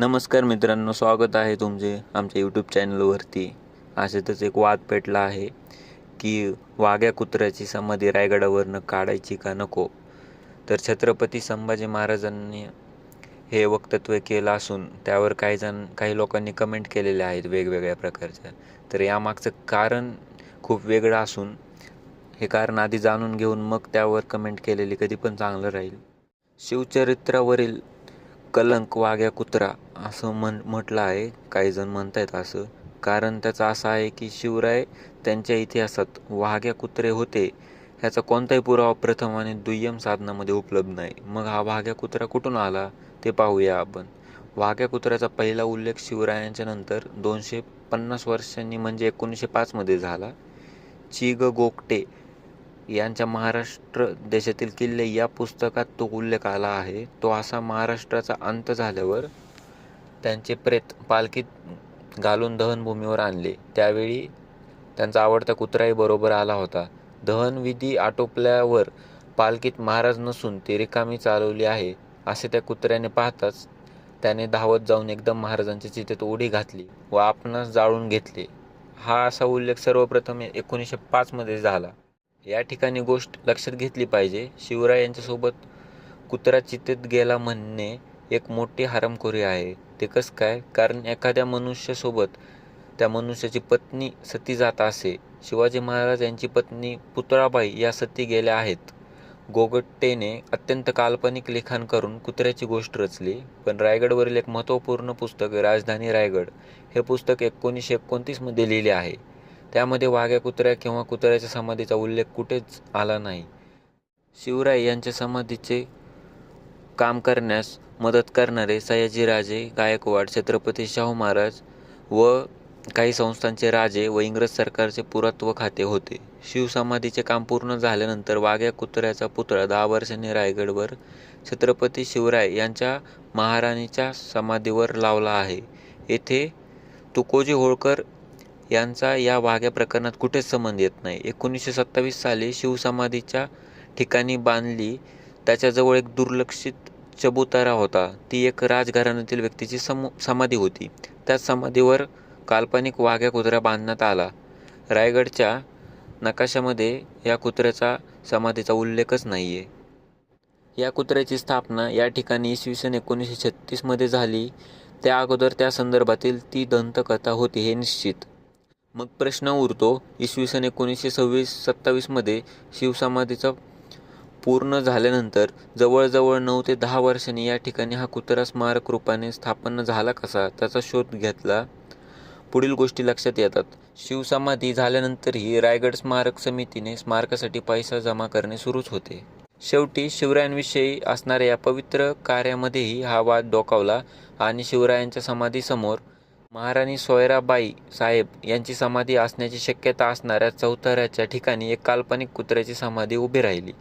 नमस्कार मित्रांनो स्वागत आहे तुमचे आमच्या यूट्यूब चॅनलवरती असेतच एक वाद पेटला आहे की वाघ्या कुत्र्याची समाधी रायगडावरनं काढायची का नको? तर छत्रपती संभाजी महाराजांनी हे वक्तव्य केलं असून त्यावर काही जण काही लोकांनी कमेंट केलेल्या आहेत वेगवेगळ्या प्रकारच्या. तर यामागचं कारण खूप वेगळं असून हे कारण आधी जाणून घेऊन मग त्यावर कमेंट केलेली कधी पण चांगलं राहील. शिवचरित्रावरील कलंक वाघ्या कुत्रा असं म्हण म्हटलं आहे. काही जण म्हणतायत असं. कारण त्याचं असं आहे की शिवराय त्यांच्या इतिहासात वाघ्या कुत्रे होते. ह्याचा कोणताही पुरावा प्रथम आणि दुय्यम साधनामध्ये उपलब्ध नाही. मग हा वाघ्या कुत्रा कुठून आला? ते पाहूया आपण. वाघ्या कुत्र्याचा पहिला उल्लेख शिवरायांच्या नंतर दोनशे पन्नास वर्षांनी म्हणजे एकोणीसशे पाचमध्ये झाला. ची ग गोगटे यांच्या महाराष्ट्र देशातील किल्ले या पुस्तकात तो उल्लेख आला आहे. तो असा महाराष्ट्राचा अंत झाल्यावर त्यांचे प्रेत पालखीत घालून दहनभूमीवर आणले. त्यावेळी त्यांचा आवडता कुत्राही बरोबर आला होता. दहनविधी आटोपल्यावर पालखीत महाराज नसून ती रिकामी चालवली आहे असे त्या कुत्र्याने पाहताच त्याने धावत जाऊन एकदम महाराजांच्या चितेत उडी घातली व आपणास जाळून घेतले. हा असा उल्लेख सर्वप्रथम एकोणीसशे पाचमध्ये झाला. या ठिकाणी गोष्ट लक्षात घेतली पाहिजे. शिवराय यांच्यासोबत कुत्रा चितेत गेला म्हणणे एक मोठी हरामखोरी आहे. ते कसं काय? कारण एखाद्या मनुष्यासोबत त्या मनुष्याची पत्नी सती जात असे. शिवाजी महाराज यांची पत्नी पुतळाबाई या सती गेल्या आहेत. गोगट्टेने अत्यंत काल्पनिक लिखाण करून कुत्र्याची गोष्ट रचली. पण रायगडवरील एक महत्त्वपूर्ण पुस्तक राजधानी रायगड. हे पुस्तक एकोणीसशे एकोणतीसमध्ये लिहिले आहे. त्यामध्ये वाघ्या कुत्र्या किंवा कुत्र्याच्या समाधीचा उल्लेख कुठेच आला नाही. शिवराय यांच्या समाधीचे काम करण्यास मदत करणारे सयाजीराजे गायकवाड छत्रपती शाहू महाराज व काही संस्थांचे राजे व इंग्रज सरकारचे पुरात्व खाते होते. शिवसमाधीचे काम पूर्ण झाल्यानंतर वाघ्या कुत्र्याचा पुतळा दहा वर्षांनी रायगडवर छत्रपती शिवराय यांच्या महाराणीच्या समाधीवर लावला आहे. येथे तुकोजी होळकर यांचा या वाघ्या प्रकरणात कुठेच संबंध येत नाही. एकोणीसशे सत्तावीस साली शिवसमाधीच्या ठिकाणी बांधली. त्याच्याजवळ एक दुर्लक्षित चबुतारा होता. ती एक राजघराण्यातील व्यक्तीची समू समाधी होती. त्या समाधीवर काल्पनिक वाघ्या कुत्रा बांधण्यात आला. रायगडच्या नकाशामध्ये या कुत्र्याचा समाधीचा उल्लेखच नाही आहे या कुत्र्याची स्थापना या ठिकाणी इसवी सन एकोणीसशे छत्तीसमध्ये झाली. त्या अगोदर त्या संदर्भातील ती दंतकथा होती हे निश्चित. मग प्रश्न उरतो इसवी सन एकोणीसशे सव्वीस सत्तावीसमध्ये शिवसमाधीचा पूर्ण झाल्यानंतर जवळजवळ नऊ ते दहा वर्षांनी या ठिकाणी हा कुत्रा स्मारक रूपाने स्थापन झाला कसा? त्याचा शोध घेतला. पुढील गोष्टी लक्षात येतात. शिवसमाधी झाल्यानंतरही रायगड स्मारक समितीने स्मारकासाठी पैसा जमा करणे सुरूच होते. शेवटी शिवरायांविषयी असणाऱ्या या पवित्र कार्यामध्येही हा वाद डोकावला आणि शिवरायांच्या समाधीसमोर महाराणी सोयराबाई साहेब यांची समाधी असण्याची शक्यता असणाऱ्या चौथऱ्याच्या ठिकाणी एक काल्पनिक कुत्र्याची समाधी उभी राहिली.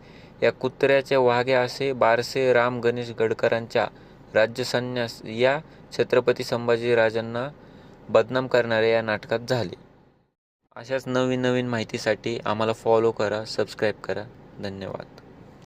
या कुत्र्याचे वाघे असे बारसे राम गणेश गडकरांच्या राज्यसन्यास या छत्रपती संभाजीराजांना बदनाम करणारे या नाटकात झाले. अशाच नवीन नवीन माहितीसाठी आम्हाला फॉलो करा सबस्क्राईब करा. धन्यवाद.